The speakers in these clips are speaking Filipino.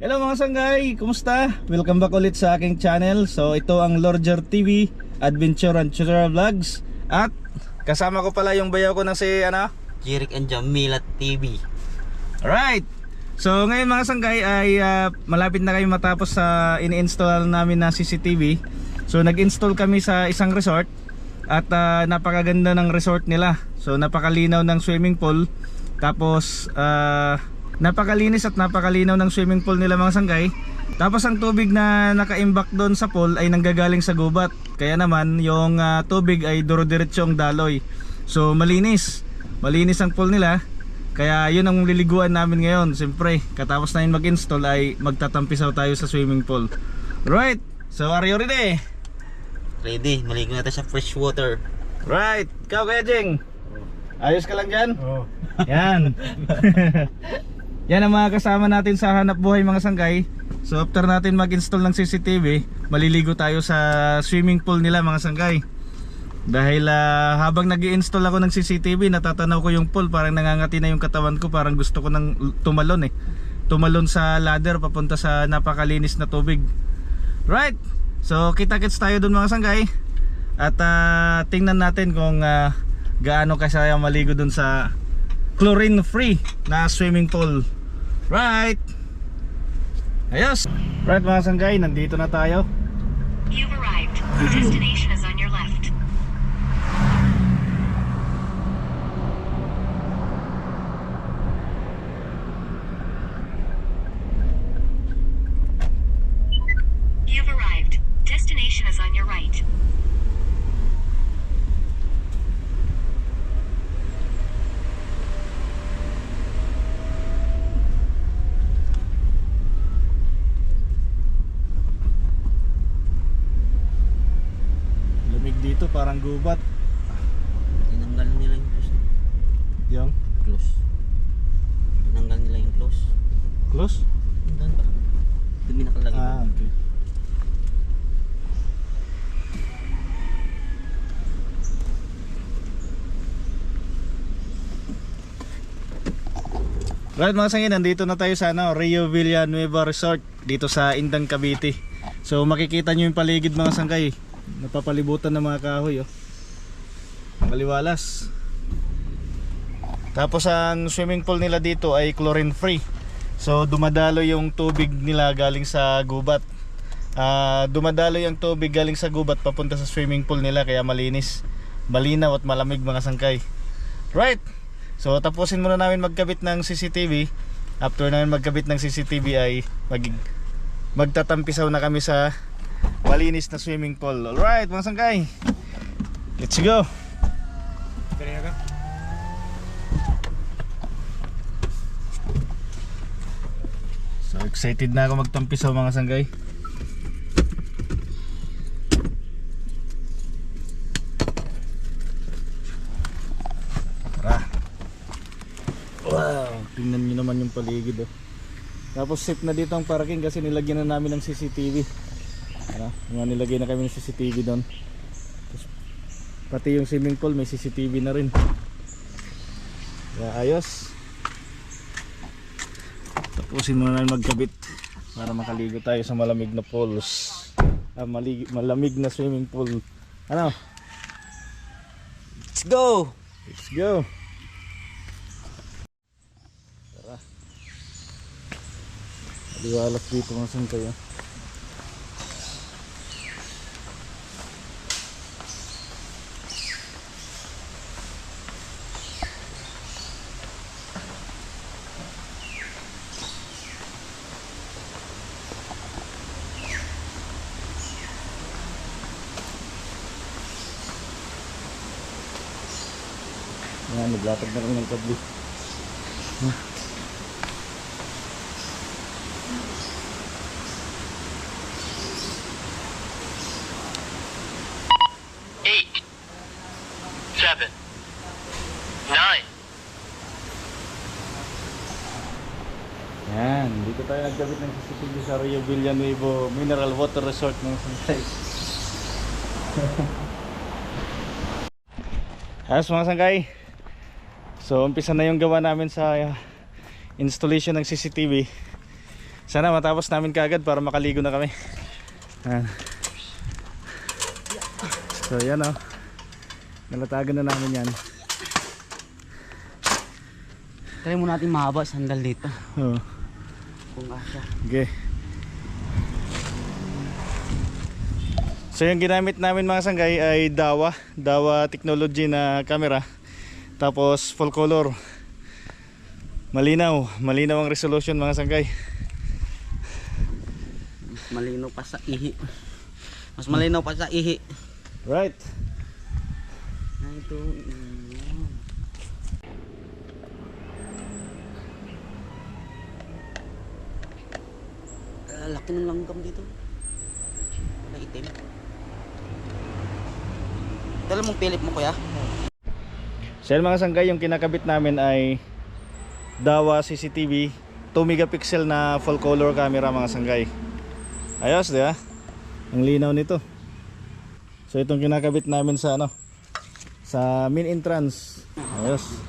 Hello mga sanggay, kumusta? Welcome back ulit sa aking channel. So ito ang Lorger TV Adventure and Tutorial Vlogs. At kasama ko pala yung bayaw ko na si ano? Jirik and Jamila TV. Alright! So ngayon mga sanggay ay ah, malapit na kayo matapos sa ini-install namin na CCTV So nag-install kami sa isang resort. At ah, napakaganda ng resort nila. So napakalinaw ng swimming pool. Tapos ah, napakalinis at napakalinaw ng swimming pool nila mga sanggay Tapos ang tubig na naka-imbak doon sa pool ay nanggagaling sa gubat Kaya naman yung ah, tubig ay duro-diretsyong daloy So malinis Malinis ang pool nila kaya yun ang liliguan namin ngayon. Siyempre, katapos namin mag-install ay magtatampisaw tayo sa swimming pool. Right. So, are you ready? Ready, maligo natin sa fresh water. Right. Ikaw kaya, Jeng? Ayos ka lang dyan? Oo. Yan. Yan ang mga kasama natin sa hanap buhay mga sanggay. So, after natin mag-install ng CCTV, maliligo tayo sa swimming pool nila mga sanggay. Dahil ah, habang nag install ako ng CCTV, natatanaw ko yung pool, parang nangangati na yung katawan ko, parang gusto ko nang tumalon eh. Tumalon sa ladder papunta sa napakalinis na tubig. Right. So kita-kits tayo dun mga sanggay. At ah, tingnan natin kung ah, gaano kasaya maligo dun sa chlorine free na swimming pool. Right. Ayos. Right mga sanggay, nandito na tayo. You've arrived. The destination is on your left. You've arrived. Destination is on your right. Gubat. Tinanggal nila yung close. Yung Close. Tinanggal nila yung close. close? Doon ba? Doon may nakalagay. Ah, okay. Right mga sangin, nandito na tayo sa ano, Rio Villanueva Resort dito sa Indang Cavite. So makikita nyo yung paligid mga sangkay. Napapalibutan ng mga kahoy oh. Maliwalas. Tapos ang swimming pool nila dito ay chlorine free. So dumadalo yung tubig nila galing sa gubat. Ah, dumadalo yung tubig galing sa gubat papunta sa swimming pool nila kaya malinis, malinaw at malamig mga sangkay. Right. So tapusin muna namin magkabit ng CCTV. After namin magkabit ng CCTV ay mag magtatampisaw na kami sa malinis na swimming pool. Alright mga sangkay. Let's go. Kaya ka? So excited na ako magtampisaw mga sanggay. Tara. Wow, tingnan niyo naman yung paligid oh. Tapos safe na dito ang parking kasi nilagyan na namin ng CCTV. Ano, mga nilagay na kami ng CCTV doon. Pati yung swimming pool may CCTV na rin. Kaya ayos. Tapusin muna namin magkabit para makaligo tayo sa malamig na pools. Ah, malig- malamig na swimming pool. Ano? Let's go! Let's go. Tara. Liwalas dito mga sangkay. ah. Yan, naglatag na kami ng kabli. eight, seven, nine. Yan, dito tayo nagkabit ng CCTV sa Rio Villanueva Mineral Water Resort ng Santay. Ayos mga sangkay. So umpisa na yung gawa namin sa uh, installation ng CCTV. Sana matapos namin kagad para makaligo na kami. Yan. So yan o. Nalatagan na namin yan. Try mo natin mahaba sandal dito. Oh. Kung asya. Okay. So yung ginamit namin mga sanggay ay Dawa, Dawa technology na camera. Tapos full color. Malinaw, malinaw ang resolution mga sanggay. Mas malinaw pa sa ihi. Mas malinaw pa sa ihi. Right. Na ito. Ah, laki ng langgam dito. Na itim. Dala mong Philip mo kuya. So mga sanggay, yung kinakabit namin ay Dawa CCTV 2 megapixel na full color camera mga sanggay. Ayos, di ba? Ang linaw nito. So itong kinakabit namin sa ano sa main entrance. Ayos.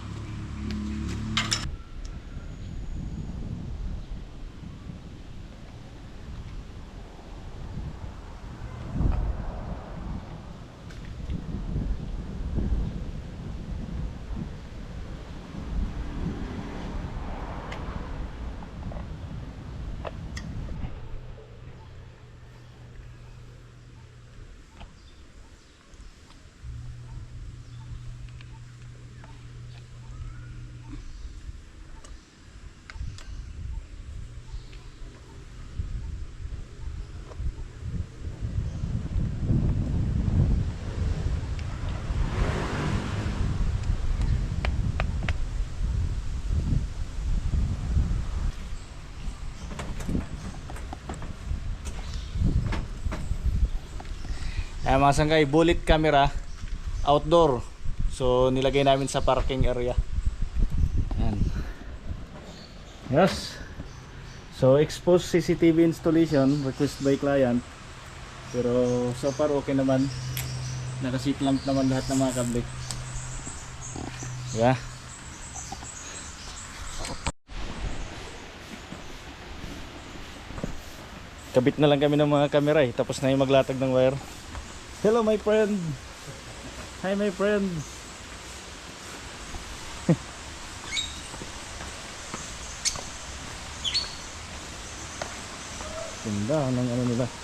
Ayan mga sanggay, bullet camera outdoor. So nilagay namin sa parking area. Ayan. Yes. So exposed CCTV installation request by client. Pero so far okay naman. Nakasit lang naman lahat ng mga kable. Yeah. Kabit na lang kami ng mga camera eh. Tapos na yung maglatag ng wire. Hello my friend. Hi my friend. Ganda ng ano nila.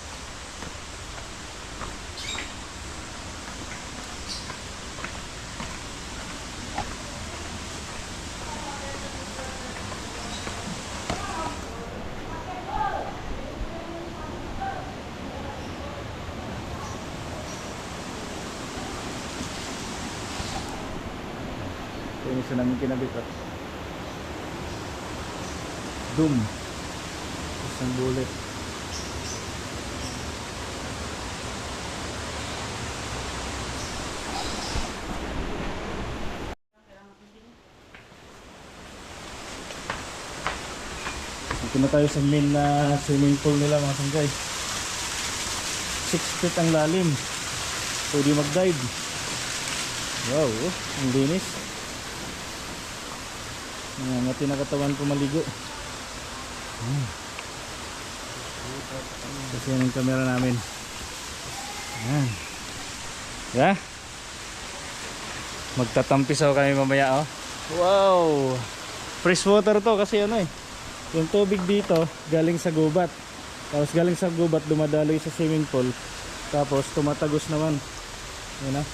Yung isa namin kinabit at Doom Isang bullet. Dito na tayo sa main na swimming pool nila mga sanggay 6 feet ang lalim. Pwede mag-dive. Wow, oh, ang linis Nangangati na katawan ko maligo. Hmm. Kasi yan ang camera namin. Yan. Yeah. Magtatampisaw kami mamaya oh. Wow! Fresh water to kasi ano eh. Yung tubig dito galing sa gubat. Tapos galing sa gubat dumadaloy sa swimming pool. Tapos tumatagos naman. Yan ah.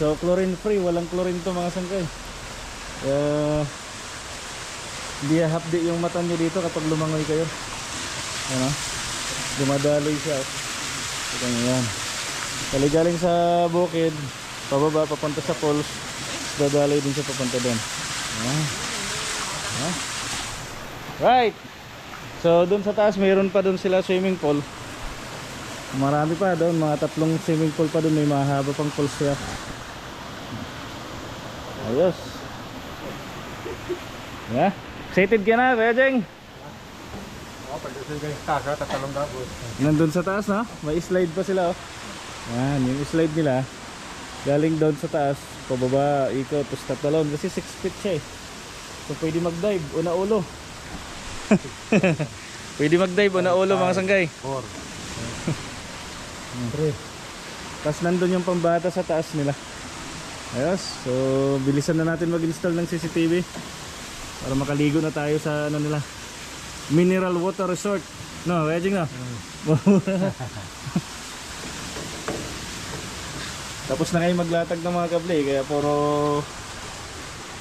So chlorine free, walang chlorine to mga sangkay. Uh, hindi hapdi yung mata nyo dito kapag lumangoy kayo. Ano? Dumadaloy siya. Ito nyo yan. Galing sa bukid pababa papunta sa falls dadaloy din siya papunta doon. Ayan. Ayan. right! So doon sa taas mayroon pa doon sila swimming pool. Marami pa doon mga tatlong swimming pool pa doon may mahaba pang pools siya. Ayos Yeah. Excited ka na, Kuya Jeng? Oh, pagdating kayo sa taas, tatalong gabos. Nandun sa taas, no? May slide pa sila, oh. Yan, yung slide nila. Galing doon sa taas, pababa, ikot, tapos tatalon. Kasi 6 feet siya, eh. So, pwede mag-dive, una ulo. Pwede mag-dive o na ulo mga sanggay. Four. Tapos nandun yung pambata sa taas nila. Ayos. So, bilisan na natin mag-install ng CCTV. Para makaligo na tayo sa ano nila. Mineral Water Resort. No, wedging na. Tapos na kayo maglatag ng mga kable eh, kaya puro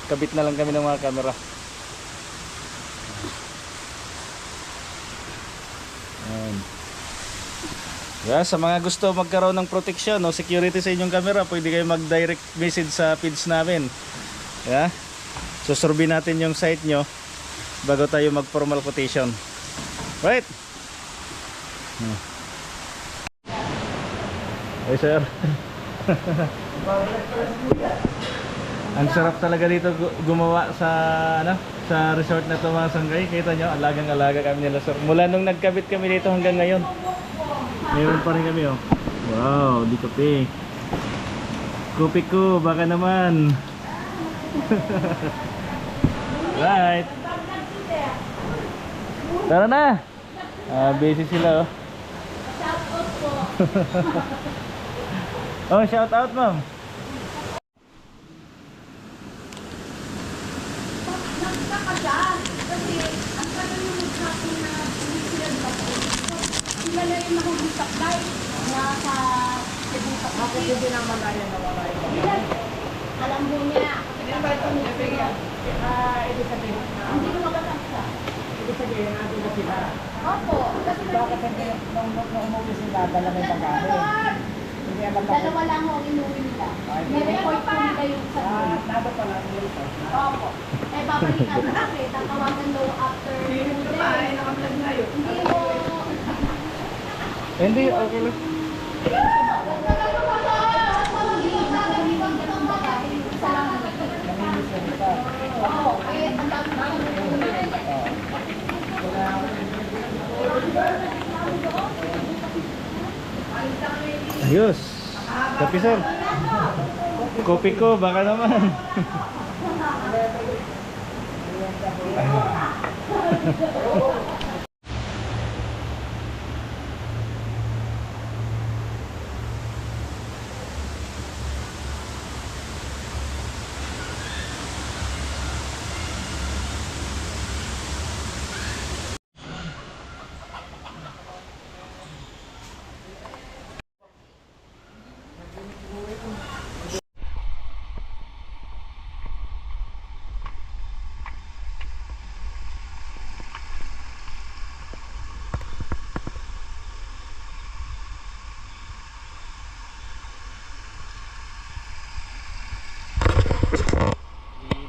kabit na lang kami ng mga camera. Ayan. Yeah, sa mga gusto magkaroon ng protection o security sa inyong camera, pwede kayo mag-direct message sa feeds namin. Yeah? Susurvey natin yung site nyo bago tayo mag-formal quotation. Right? Hmm. Hey sir. Ang sarap talaga dito gu- gumawa sa ano sa resort na to mga sanggay. Kita nyo, alagang-alaga kami nila sir. Mula nung nagkabit kami dito hanggang ngayon. Meron pa rin kami oh. Wow, di kape. Kopi ko, baka naman. right. Tara na. Ah, busy sila oh. oh, shout out ma'am. Sila na yung nakag-supply na sa Cebu sa Ako hindi na malaya na wala. Alam mo niya. Hindi. Hindi ko magkakasa. Ibig sabihin, natin na sila. Opo. Kasi Bakit hindi, nung, nung, nung umuwi sila, dala may pagkain. Hindi alam na Dalawa lang ho inuwi nila. May report po nila yung sa Ah, nado pala dito. Opo. Eh, babalikan na kasi. Tatawagan daw after two days. Hindi mo. Hindi, okay lang. Ayos. Kapi sir. Kopi ko, baka naman.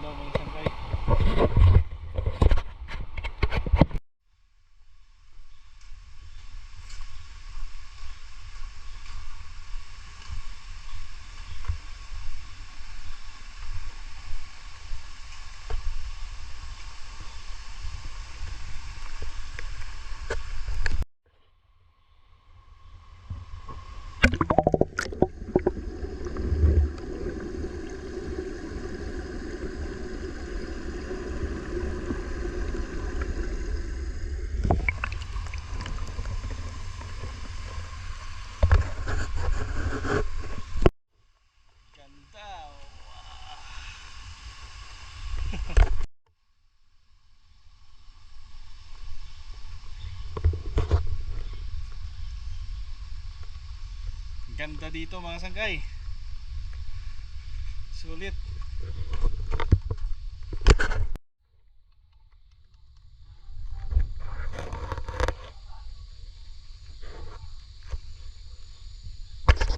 Ilaw mga sangkay. Ganda. Ganda dito mga sangkay. Sulit.